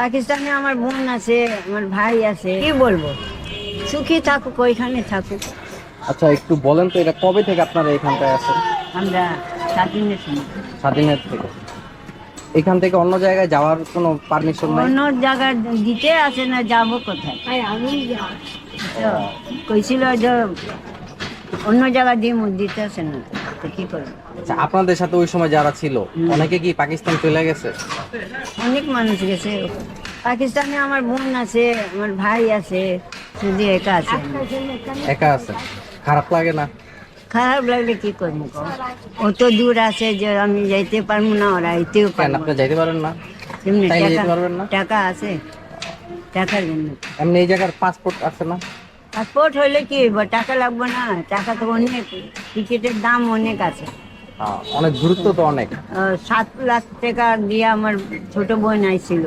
পাকিস্তানে আমার বোন আছে আমার ভাই আছে কি বলব? সুখী থাকুক ওইখানে থাকুক। আচ্ছা একটু বলেন তো এটা কবে থেকে আপনারা এখানটায় আছেন? আমরা স্বাধীনের সময়। স্বাধীনের থেকে। এখান থেকে অন্য জায়গায় যাওয়ার কোনো পারমিশন নাই? অন্য জায়গায় দিতে আছে না যাব কোথায়? কইছিল যে অন্য জায়গা দিয়ে দিতে আছে না। কি করব আচ্ছা আপনাদের সাথে ওই সময় যারা ছিল অনেকে কি পাকিস্তান চলে গেছে? অনেক মানুষ গেছে। পাকিস্তানে আমার বোন আছে আমার ভাই আছে শুধু একা আছে। একা আছে? খারাপ লাগে না? খারাপ লাগলে কি করব? অত দূর আছে যে আমি যাইতে পারব না ওরা আইতেও পারব আপনি যাইতে পারেন না? টাকা আছে। টাকার জন্য। এমনি এই জায়গার পাসপোর্ট আছে না? পাসপোর্ট হইলে কি হইব? টাকা লাগবে না? টাকা তো অনেক। টিকিটের দাম অনেক আছে। হ্যাঁ, অনেক গুরুত্ব তো অনেক। সাত লাখ টাকা দিয়ে আমার ছোট বোন আইছিল।